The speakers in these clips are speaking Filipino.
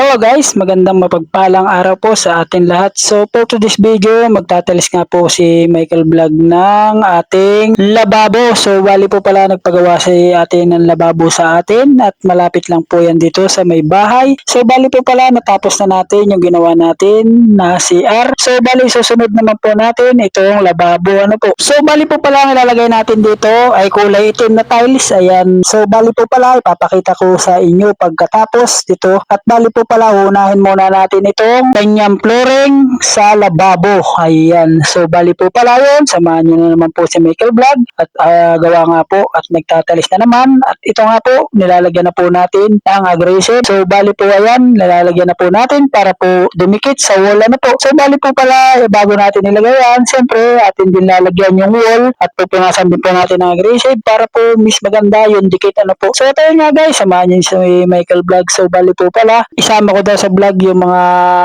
Hello guys, magandang mapagpalang araw po sa atin lahat. So for today's video, magtatalis nga po si Michael Vlog ng ating lababo. So bali po pala nagpagawa si atin ng lababo sa atin at malapit lang po yan dito sa may bahay. So bali po pala natapos na natin yung ginawa natin na CR. So bali susunod naman po natin itong lababo. Ano po? So bali po pala ang ilalagay natin dito ay kulay itim na tiles. Ayan. So bali po pala ipapakita ko sa inyo pagkatapos dito. At bali po pala unahin muna natin itong kanyang flooring sa lababo. Ayan. So bali po pala yun. Samahan nyo na naman po si Michael Vlog. At ah, gawa nga po at nagtatalis na naman. At ito nga po nilalagyan na po natin ng aggression. So bali po ayan. Nilalagyan na po natin para po dumikit sa wall ano po. So bali po pala eh, bago natin nilagay yan. Siyempre atin din lalagyan yung wall at pupunasan din po natin ng aggression para po miss maganda yung dikit ano po. So ito nga guys. Samahan nyo si Michael Vlog. So bali po pala isama ko daw sa vlog yung mga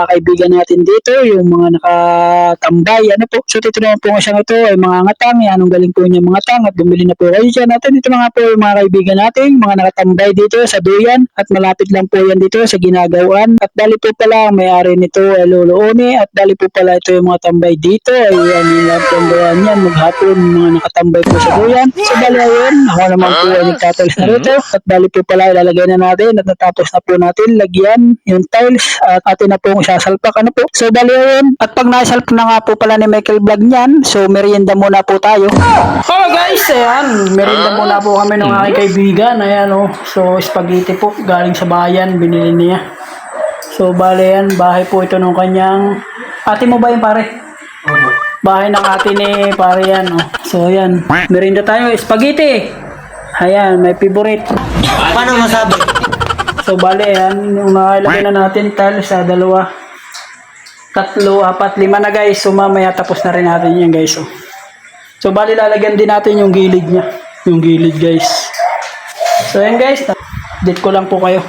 kaibigan natin dito, yung mga nakatambay, ano po. So tinuruan po ko siya ito ay mga ngatang, yan ang galing po niya mga tang at bumili na po kayo dyan. At ito na nga po yung mga kaibigan natin, mga nakatambay dito sa Duyan at malapit lang po yan dito sa Ginagawan. At dali po pala ang may-ari nito ay Lolo One at dali po pala ito yung mga tambay dito. Ayan yung lang tambayan yan, maghapon mga nakatambay po sa Duyan. So dali ayun, ako naman po ay nagtatalis na rito at dali po pala ilalagay na natin at natapos na po natin lagyan yung tiles at atin na pong isasalpak ano po. So dali ayun at pag naisalpak na nga po pala ni Michael Vlog niyan, so merienda muna po tayo. Oh guys, ayan, merienda muna po kami ng aking kaibigan. Ayan oh, so spaghetti po galing sa bayan, binili niya. So bale yan, bahay po ito ng kanyang, ate mo ba yung pare? Bahay ng ate ni pare yan oh. So ayan, merienda tayo, spaghetti. Ayan, may favorite. Paano masabi? So, bale, yan. Yung nakalagay na natin, tiles sa dalawa, tatlo, apat, lima na guys. So, mamaya tapos na rin natin yan guys. So, so bale, lalagyan din natin yung gilid niya. Yung gilid guys. So, yan guys. Update ko lang po kayo.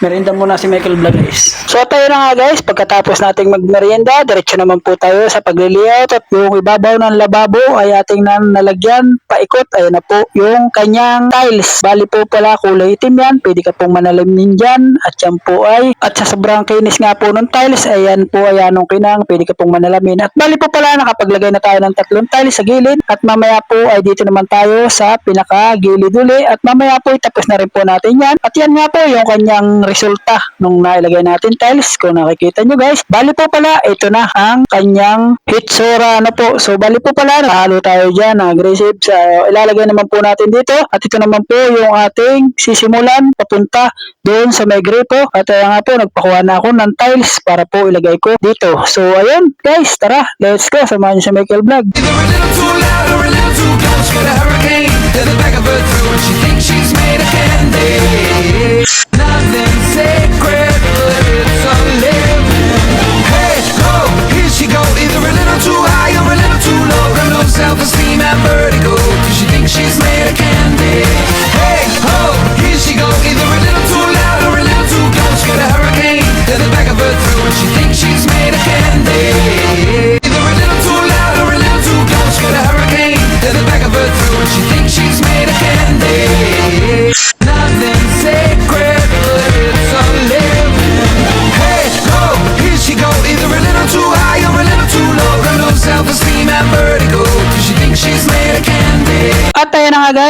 Merienda muna si Michael Vlog guys. So tayo na nga guys, pagkatapos nating magmerienda, diretso naman po tayo sa pagliliot at yung ibabaw ng lababo ay ating na nalagyan, paikot, ayun na po yung kanyang tiles. Bali po pala kulay itim yan, pwede ka pong manalamin dyan at yan po ay, at sa sobrang kinis nga po ng tiles, ayan po ay anong kinang, pwede ka pong manalamin. At bali po pala nakapaglagay na tayo ng tatlong tiles sa gilid at mamaya po ay dito naman tayo sa pinaka gilid uli at mamaya po ay tapos na rin po natin yan. At yan nga po yung kanyang resulta nung nailagay natin tiles kung nakikita nyo guys. Bali po pala, ito na ang kanyang hitsura na po. So bali po pala, nakahalo tayo dyan aggressive. So, ilalagay naman po natin dito. At ito naman po yung ating sisimulan papunta doon sa may gripo. At ayan nga po, nagpakuha na ako ng tiles para po ilagay ko dito. So ayun guys, tara, let's go. Samahan nyo sa Michael Vlog. A little too loud or a little too close. Got a hurricane to the back of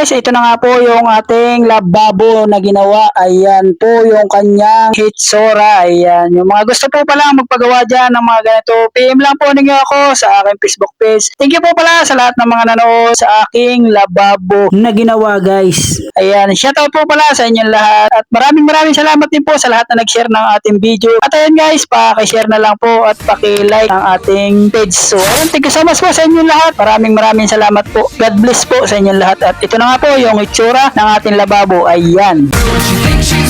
guys, ito na nga po yung ating lababo na ginawa. Ayan po yung kanyang hitsura. Ayan. Yung mga gusto po pala magpagawa dyan ng mga ganito, PM lang po ninyo ako sa aking Facebook page. Thank you po pala sa lahat ng mga nanood sa aking lababo na ginawa guys. Ayan, shoutout po pala sa inyong lahat. At maraming maraming salamat din po sa lahat na nag-share ng ating video. At ayan guys, paki-share na lang po at paki-like ang ating page. So ayan, thank you so much po sa inyong lahat. Maraming maraming salamat po. God bless po sa inyong lahat. At ito na nga po yung itsura ng ating lababo. Ayan. She